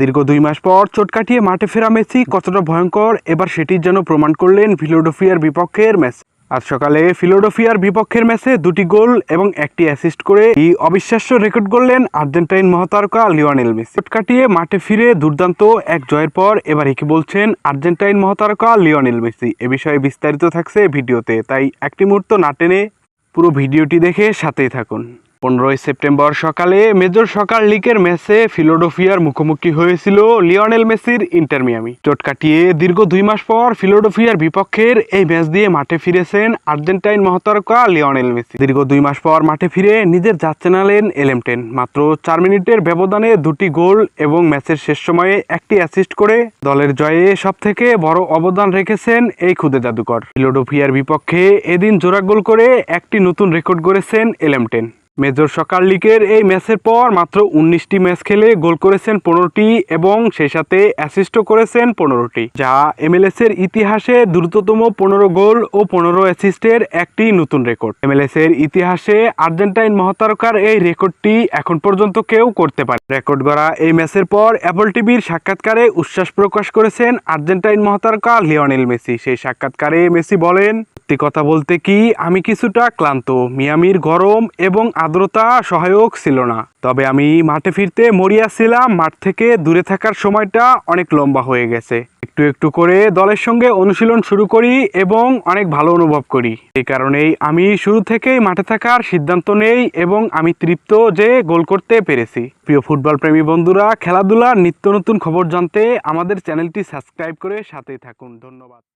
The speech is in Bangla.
দীর্ঘ দুই মাস পর চোট কাটিয়ে মাঠে ফেরা মেসি। কতটা ভয়ঙ্কর? এবার সেটির যেন প্রমাণ করলেন ফিলোডোফিয়ার বিপক্ষের ম্যাচ আজ সকালে ফিলোডোফিয়ার বিপক্ষের ম্যাচে দুটি গোল এবং একটি অ্যাসিস্ট করে এই অবিশ্বাস্য রেকর্ড করলেন আর্জেন্টাইন মহাতারকা লিওনেল মেসি। চোট কাটিয়ে মাঠে ফিরে দুর্দান্ত এক জয়ের পর এবার কি বলছেন আর্জেন্টাইন মহাতারকা লিওনেল মেসি। এ বিষয়ে বিস্তারিত থাকছে ভিডিওতে, তাই একটি মুহূর্ত না টেনে পুরো ভিডিওটি দেখে সাথেই থাকুন। পনেরোই সেপ্টেম্বর সকালে মেজর সকাল লিগের ম্যাচে ফিলোডোফিয়ার মুখোমুখি হয়েছিল লিওনেল মেসির ইন্টার মিয়ামি। চোট কাটিয়ে দীর্ঘ দুই মাস পর ফিলোডোফিয়ার বিপক্ষের এই ম্যাচ দিয়ে মাঠে ফিরেছেন আর্জেন্টাইন মহাতারকা লিওনেল মেসি। দীর্ঘ দুই মাস পর মাঠে ফিরে নিজের যাচ্ছে নালেন এলেমটেন। মাত্র চার মিনিটের ব্যবধানে দুটি গোল এবং ম্যাচের শেষ সময়ে একটি অ্যাসিস্ট করে দলের জয়ে সব থেকে বড় অবদান রেখেছেন এই খুদে জাদুকর। ফিলোডোফিয়ার বিপক্ষে এদিন জোড়া গোল করে একটি নতুন রেকর্ড গড়েছেন এলেমটেন। মেজর সকার লিগের এই ম্যাচের পর মাত্র উনিশটি ম্যাচ খেলে গোল করেছেন পনেরোটি এবং সেই সাথে অ্যাসিস্টও করেছেন পনেরোটি, যা এমএলএস এর ইতিহাসে দ্রুততম পনেরো গোল ও পনেরো অ্যাসিস্টের একটি নতুন রেকর্ড। এমএলএস এর ইতিহাসে আর্জেন্টাইন মহাতারকার এই রেকর্ডটি এখন পর্যন্ত কেউ করতে পারে রেকর্ড গড়া এই ম্যাচের পর অ্যাপল টিভির সাক্ষাৎকারে উচ্ছ্বাস প্রকাশ করেছেন আর্জেন্টাইন মহাতারকা লিওনেল মেসি। সেই সাক্ষাৎকারে মেসি বলেন সত্যি কথা বলতে কি, আমি কিছুটা ক্লান্ত, মিয়ামির গরম এবং আর্দ্রতা সহায়ক ছিল না। তবে আমি মাঠে ফিরতে মরিয়া ছিলাম, মাঠ থেকে দূরে থাকার সময়টা অনেক লম্বা হয়ে গেছে। একটু একটু করে দলের সঙ্গে অনুশীলন শুরু করি এবং অনেক ভালো অনুভব করি। এই কারণেই আমি শুরু থেকেই মাঠে থাকার সিদ্ধান্ত নেই এবং আমি তৃপ্ত যে গোল করতে পেরেছি। প্রিয় ফুটবল প্রেমী বন্ধুরা, খেলাধুলার নিত্য নতুন খবর জানতে আমাদের চ্যানেলটি সাবস্ক্রাইব করে সাথেই থাকুন। ধন্যবাদ।